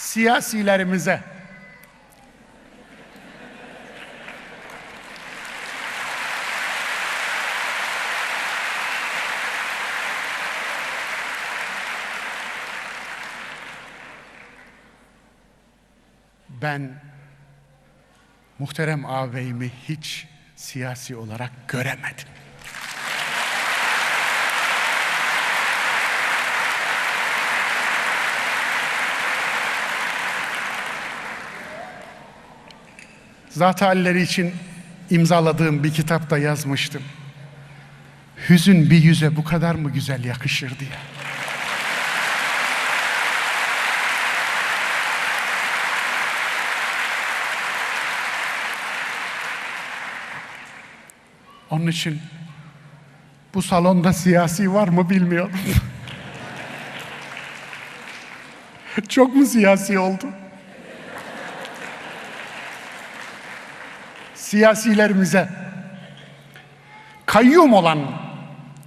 siyasilerimize ben muhterem ağabeyimi hiç siyasi olarak göremedim. Zat halleri için imzaladığım bir kitapta yazmıştım. Hüzün bir yüze bu kadar mı güzel yakışır diye. Onun için bu salonda siyasi var mı bilmiyorum. Çok mu siyasi oldu? Siyasilerimize kayyum olan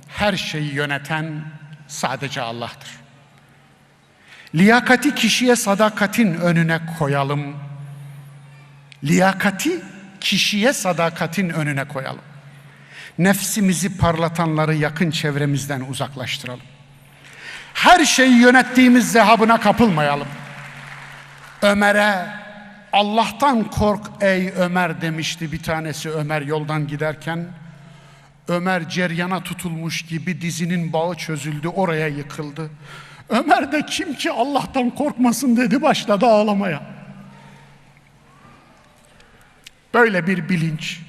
her şeyi yöneten sadece Allah'tır. Liyakati kişiye sadakatin önüne koyalım. Liyakati kişiye sadakatin önüne koyalım. Nefsimizi parlatanları yakın çevremizden uzaklaştıralım. Her şeyi yönettiğimiz zehabına kapılmayalım. Ömer'e Allah'tan kork ey Ömer demişti bir tanesi Ömer yoldan giderken. Ömer ceryana tutulmuş gibi dizinin bağı çözüldü oraya yıkıldı. Ömer de kim ki Allah'tan korkmasın dedi başladı ağlamaya. Böyle bir bilinç,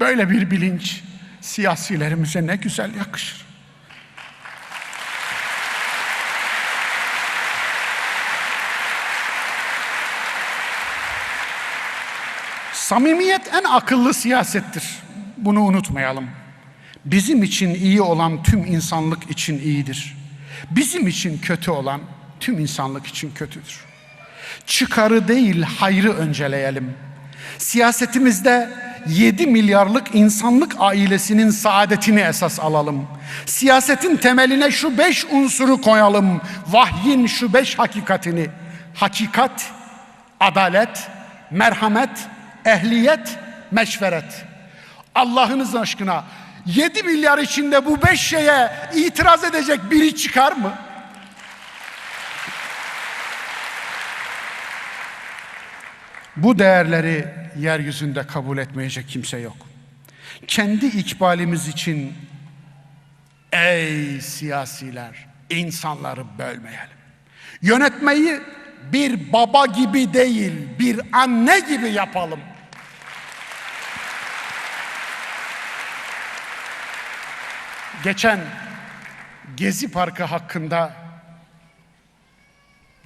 böyle bir bilinç siyasilerimize ne güzel yakışır. Samimiyet en akıllı siyasettir. Bunu unutmayalım. Bizim için iyi olan tüm insanlık için iyidir. Bizim için kötü olan tüm insanlık için kötüdür. Çıkarı değil hayrı önceleyelim. Siyasetimizde 7 milyarlık insanlık ailesinin saadetini esas alalım. Siyasetin temeline şu beş unsuru koyalım. Vahyin şu beş hakikatini. Hakikat, adalet, merhamet, ehliyet, meşveret. Allah'ınız aşkına 7 milyar içinde bu beş şeye itiraz edecek biri çıkar mı? Bu değerleri yeryüzünde kabul etmeyecek kimse yok. Kendi ikbalimiz için ey siyasiler insanları bölmeyelim. Yönetmeyi bir baba gibi değil, bir anne gibi yapalım. Geçen Gezi Parkı hakkında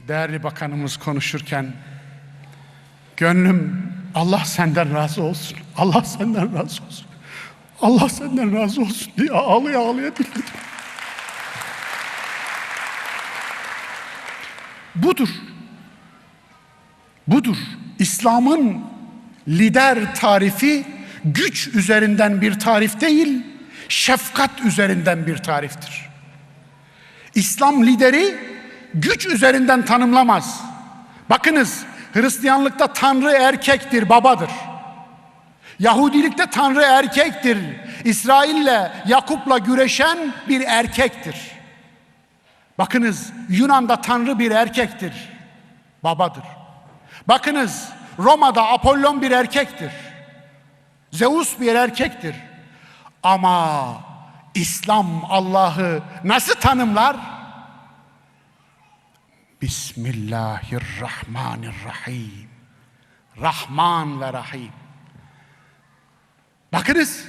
değerli bakanımız konuşurken gönlüm Allah senden razı olsun. Allah senden razı olsun. Allah senden razı olsun diye ağlaya ağlaya dinledim. Budur. Budur. İslam'ın lider tarifi güç üzerinden bir tarif değil, şefkat üzerinden bir tariftir. İslam lideri güç üzerinden tanımlamaz. Bakınız Hristiyanlıkta Tanrı erkektir, babadır. Yahudilikte Tanrı erkektir. İsrail'le, Yakup'la güreşen bir erkektir. Bakınız Yunan'da Tanrı bir erkektir, babadır. Bakınız Roma'da Apollon bir erkektir. Zeus bir erkektir. Ama İslam Allah'ı nasıl tanımlar? Bismillahirrahmanirrahim. Rahman ve Rahim. Bakınız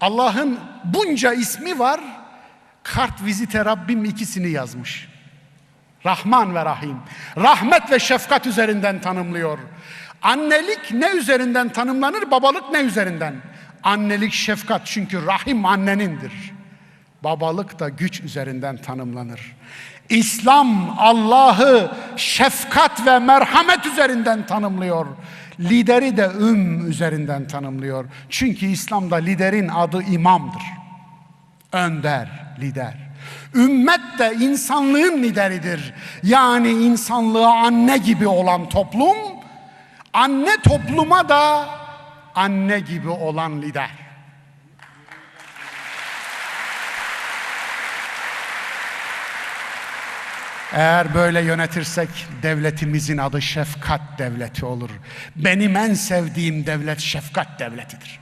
Allah'ın bunca ismi var. Kart vizite Rabbim ikisini yazmış. Rahman ve Rahim. Rahmet ve şefkat üzerinden tanımlıyor. Annelik ne üzerinden tanımlanır? Babalık ne üzerinden? Annelik şefkat çünkü rahim annenindir. Babalık da güç üzerinden tanımlanır. İslam Allah'ı şefkat ve merhamet üzerinden tanımlıyor. Lideri de üm üzerinden tanımlıyor. Çünkü İslam'da liderin adı imamdır. Önder, lider. Ümmet de insanlığın lideridir. Yani insanlığa anne gibi olan toplum, anne topluma da anne gibi olan lider. Eğer böyle yönetirsek devletimizin adı şefkat devleti olur. Benim en sevdiğim devlet şefkat devletidir.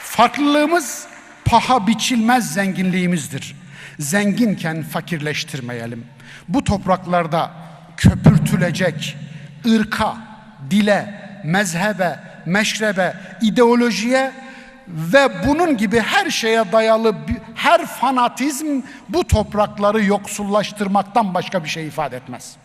Farklılığımız paha biçilmez zenginliğimizdir. Zenginken fakirleştirmeyelim. Bu topraklarda köpürtülecek ırka, dile, mezhebe, meşrebe, ideolojiye ve bunun gibi her şeye dayalı her fanatizm bu toprakları yoksullaştırmaktan başka bir şey ifade etmez.